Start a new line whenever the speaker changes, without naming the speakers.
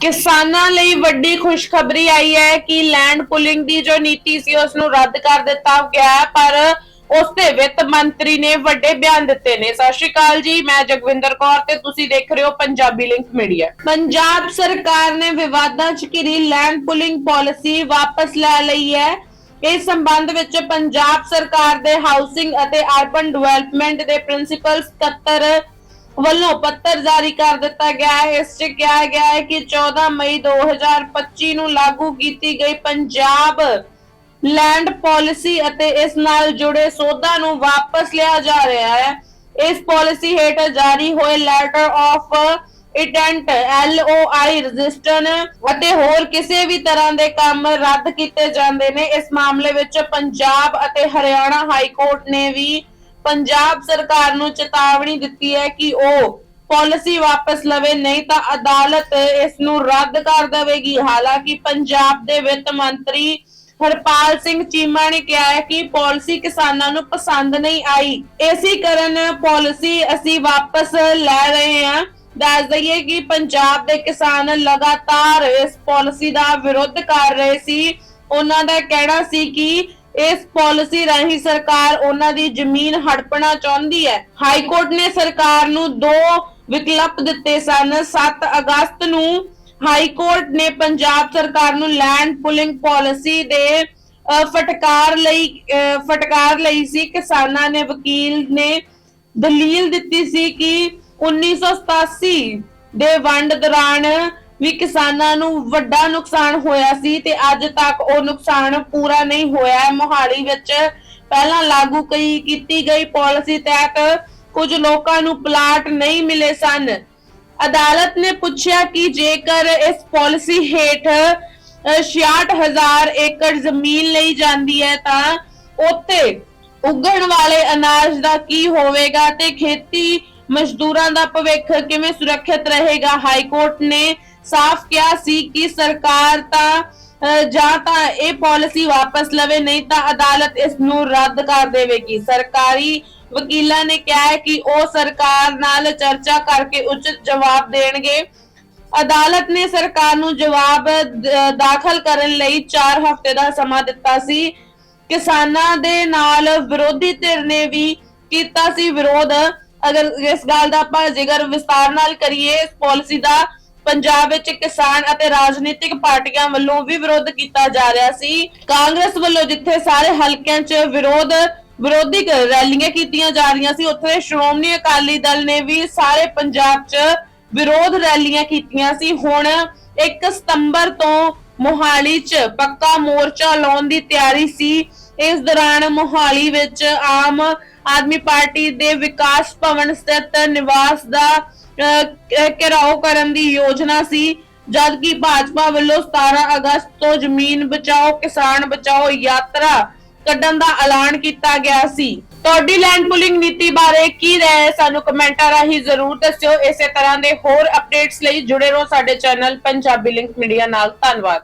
ਕਿਸਾਨਾਂ ਲਈ ਵੱਡੀ ਖੁਸ਼ਖਬਰੀ ਆਈ ਹੈ ਕਿ ਲੈਂਡ ਪੁਲਿੰਗ ਦੀ ਜੋ ਨੀਤੀ ਸੀ ਉਸ ਨੂੰ ਰੱਦ ਕਰ ਦਿੱਤਾ ਗਿਆ ਹੈ, ਪਰ ਉਸ ਤੇ ਵਿੱਤ ਮੰਤਰੀ ਨੇ ਵੱਡੇ ਬਿਆਨ ਦਿੱਤੇ ਨੇ। ਸਤਿ ਸ਼੍ਰੀ ਅਕਾਲ ਜੀ, ਮੈਂ ਜਗਵਿੰਦਰ ਕੌਰ ਤੇ ਤੁਸੀਂ ਦੇਖ ਰਹੇ ਹੋ ਪੰਜਾਬੀ ਲਿੰਕ ਮੀਡੀਆ। ਪੰਜਾਬ ਸਰਕਾਰ ਨੇ ਵਿਵਾਦਾਂ 'ਚ ਘਿਰੀ ਲੈਂਡ ਪੁਲਿੰਗ ਪਾਲਿਸੀ ਵਾਪਸ ਲੈ ਲਈ ਹੈ। ਇਸ ਸੰਬੰਧ ਵਿੱਚ ਪੰਜਾਬ ਸਰਕਾਰ ਦੇ ਹਾਊਸਿੰਗ ਅਤੇ ਅਰਬਨ ਡਿਵੈਲਪਮੈਂਟ ਦੇ ਪ੍ਰਿੰਸੀਪਲ ਸਕੱਤਰ ਵੱਲੋਂ ਪੱਤਰ ਜਾਰੀ ਕਰ ਦਿੱਤਾ ਗਿਆ ਹੈ। ਇਸ 'ਚ ਕਿਹਾ ਗਿਆ ਹੈ ਕਿ 14 ਮਈ 2025 ਨੂੰ ਲਾਗੂ ਕੀਤੀ ਗਈ ਪੰਜਾਬ ਲੈਂਡ ਪਾਲਿਸੀ ਅਤੇ ਇਸ ਨਾਲ ਜੁੜੇ ਸੋਧਾਂ ਨੂੰ ਵਾਪਸ ਲਿਆ ਜਾ ਰਿਹਾ ਹੈ। ਇਸ ਪਾਲਿਸੀ ਹੇਠ ਜਾਰੀ ਹੋਏ letter of intent LOI register ਅਤੇ ਹੋਰ ਕਿਸੇ ਵੀ ਤਰ੍ਹਾਂ ਦੇ ਕੰਮ ਰੱਦ ਕੀਤੇ ਜਾਂਦੇ ਨੇ। ਇਸ ਮਾਮਲੇ ਵਿੱਚ ਪੰਜਾਬ ਅਤੇ ਹਰਿਆਣਾ ਹਾਈ ਕੋਰਟ ਨੇ ਵੀ ਪੰਜਾਬ ਸਰਕਾਰ ਨੂੰ ਚੇਤਾਵਨੀ ਦਿੱਤੀ ਹੈ ਕਿ ਉਹ ਪਾਲਿਸੀ ਵਾਪਸ ਲਵੇ, ਨਹੀਂ ਤਾਂ ਅਦਾਲਤ ਇਸ ਨੂੰ ਰੱਦ ਕਰ ਦੇਵੇਗੀ। ਹਾਲਾਂਕਿ ਪੰਜਾਬ ਦੇ ਵਿੱਤ ਮੰਤਰੀ ਹਰਪਾਲ ਸਿੰਘ ਚੀਮਾ ਨੇ ਕਿਹਾ ਹੈ ਕਿ ਪਾਲਿਸੀ ਕਿਸਾਨਾਂ ਨੂੰ ਪਸੰਦ ਨਹੀਂ ਆਈ। ਇਸੇ ਕਾਰਨ ਪਾਲਿਸੀ ਅਸੀਂ ਵਾਪਸ ਲੈ ਰਹੇ ਹਾਂ। ਦੱਸ ਦਈਏ ਕਿ ਪੰਜਾਬ ਦੇ ਕਿਸਾਨ ਲਗਾਤਾਰ ਇਸ ਪਾਲਿਸੀ ਦਾ ਵਿਰੋਧ ਕਰ ਰਹੇ ਸੀ। ਉਹਨਾਂ ਦਾ ਕਹਿਣਾ ਸੀ ਕਿ ਇਸ ਪਾਲਿਸੀ ਰਾਹੀਂ ਸਰਕਾਰ ਉਹਨਾਂ ਦੀ ਜ਼ਮੀਨ ਹੜਪਣਾ ਚਾਹੁੰਦੀ ਹੈ। ਹਾਈ ਕੋਰਟ ਨੇ ਸਰਕਾਰ ਨੂੰ ਦੋ ਵਿਕਲਪ ਦਿੱਤੇ ਸਨ। 7 ਅਗਸਤ ਨੂੰ ਹਾਈ ਕੋਰਟ ਨੇ ਪੰਜਾਬ ਸਰਕਾਰ ਨੂੰ ਲੈਂਡ ਪੁਲਿੰਗ ਪਾਲਿਸੀ ਦੇ ਫਟਕਾਰ ਲਈ ਫਟਕਾਰ ਲਈ ਸੀ। ਕਿਸਾਨਾਂ ਨੇ, ਵਕੀਲ ਨੇ ਦਲੀਲ ਦਿੱਤੀ ਸੀ ਕਿ 1987 ਦੇ ਵੰਡ ਦੌਰਾਨ ਵੀ ਕਿਸਾਨਾਂ ਨੂੰ ਵੱਡਾ ਨੁਕਸਾਨ ਹੋਇਆ ਸੀ ਤੇ ਅੱਜ ਤੱਕ ਉਹ ਨੁਕਸਾਨ ਪੂਰਾ ਨਹੀਂ ਹੋਇਆ। ਹੈ ਮੋਹਾਲੀ ਵਿੱਚ ਪਹਿਲਾਂ ਲਾਗੂ ਕਈ ਕੀਤੀ ਗਈ ਪਾਲਿਸੀ ਤਹਿਤ ਕੁਝ ਲੋਕਾਂ ਨੂੰ ਪਲਾਟ ਨਹੀਂ ਮਿਲੇ ਸਨ। ਅਦਾਲਤ ਨੇ ਪੁੱਛਿਆ ਕਿ ਜੇਕਰ ਇਸ ਪਾਲਿਸੀ ਹੇਠ ਅ, 66000 ਏਕੜ ਜ਼ਮੀਨ ਲਈ ਜਾਂਦੀ ਹੈ ਤਾਂ ਉੱਤੇ ਉਗਣ ਵਾਲੇ ਅਨਾਜ ਦਾ ਕੀ ਹੋਵੇਗਾ ਤੇ ਖੇਤੀ ਮਜ਼ਦੂਰਾਂ ਦਾ ਭਵਿੱਖ ਕਿਵੇਂ ਸੁਰੱਖਿਅਤ ਰਹੇਗਾ? ਹਾਈ ਕੋਰਟ ਨੇ ਸਾਫ਼ ਕਿਹਾ ਸੀ ਕਿ ਸਰਕਾਰ ਤਾਂ ਜਾਂ ਤਾਂ ਇਹ ਪਾਲਿਸੀ ਵਾਪਸ ਲਵੇ, ਨਹੀਂ ਤਾਂ ਅਦਾਲਤ ਇਸ ਨੂੰ ਰੱਦ ਕਰ ਦੇਵੇਗੀ। ਸਰਕਾਰੀ ਵਕੀਲਾਂ ਨੇ ਕਿਹਾ ਹੈ ਕਿ ਉਹ ਸਰਕਾਰ ਨਾਲ ਚਰਚਾ ਕਰਕੇ ਉਚਿਤ ਜਵਾਬ ਦੇਣਗੇ। ਅਦਾਲਤ ਨੇ ਸਰਕਾਰ ਨੂੰ ਜਵਾਬ ਦਾਖਲ ਕਰਨ ਲਈ 4 ਹਫ਼ਤੇ ਦਾ ਸਮਾਂ ਦਿੱਤਾ ਸੀ। ਕਿਸਾਨਾਂ ਦੇ ਨਾਲ ਵਿਰੋਧੀ ਧਿਰ ਨੇ ਵੀ ਕੀਤਾ ਸੀ ਵਿਰੋਧ। ਅਗਰ ਇਸ ਗੱਲ ਦਾ ਆਪਾਂ ਜ਼ਿਕਰ ਵਿਸਤਾਰ ਨਾਲ ਕਰੀਏ, ਇਸ ਪਾਲਿਸੀ ਦਾ ਪੰਜਾਬ ਵਿੱਚ ਕਿਸਾਨ ਅਤੇ ਰਾਜਨੀਤਿਕ ਪਾਰਟੀਆਂ ਵੱਲੋਂ ਵੀ ਵਿਰੋਧ ਕੀਤਾ ਜਾ ਰਿਹਾ ਸੀ। ਕਾਂਗਰਸ ਵੱਲੋਂ ਜਿੱਥੇ ਸਾਰੇ ਹਲਕਿਆਂ 'ਚ ਵਿਰੋਧ ਵਿਰੋਧੀ ਰੈਲੀਆਂ ਕੀਤੀਆਂ ਜਾ ਰਹੀਆਂ ਸੀ, ਉੱਥੇ ਸ਼੍ਰੋਮਣੀ ਅਕਾਲੀ ਦਲ ਨੇ ਵੀ ਸਾਰੇ ਪੰਜਾਬ 'ਚ ਵਿਰੋਧ ਰੈਲੀਆਂ ਕੀਤੀਆਂ ਸੀ। ਹੁਣ 1 ਸਤੰਬਰ ਤੋਂ ਮੋਹਾਲੀ 'ਚ ਪੱਕਾ ਮੋਰਚਾ ਲਾਉਣ ਦੀ ਤਿਆਰੀ ਸੀ। ਇਸ ਦੌਰਾਨ ਮੋਹਾਲੀ ਵਿੱਚ ਆਮ ਆਦਮੀ ਪਾਰਟੀ ਦੇ ਵਿਕਾਸ ਭਵਨ ਸਥਿਤ ਨਿਵਾਸ ਦਾ ਘਿਰਾਓ ਕਰਨ ਦੀ ਯੋਜਨਾ ਸੀ। ਜਦਕਿ ਭਾਜਪਾ ਵੱਲੋਂ 17 ਅਗਸਤ ਤੋਂ ਜ਼ਮੀਨ ਬਚਾਓ, ਕਿਸਾਨ ਬਚਾਓ ਯਾਤਰਾ ਕੱਢਣ ਦਾ ਐਲਾਨ ਕੀਤਾ ਗਿਆ ਸੀ। ਤੁਹਾਡੀ ਲੈਂਡ ਪੁਲਿੰਗ ਨੀਤੀ ਬਾਰੇ ਕੀ ਰਾਏ ਸਾਨੂੰ ਕਮੈਂਟਾਂ ਰਾਹੀਂ ਜ਼ਰੂਰ ਦੱਸਿਓ। ਇਸੇ ਤਰ੍ਹਾਂ ਦੇ ਹੋਰ ਅਪਡੇਟਸ ਲਈ ਜੁੜੇ ਰਹੋ ਸਾਡੇ ਚੈਨਲ ਪੰਜਾਬੀ ਲਿੰਕ ਮੀਡੀਆ ਨਾਲ। ਧੰਨਵਾਦ।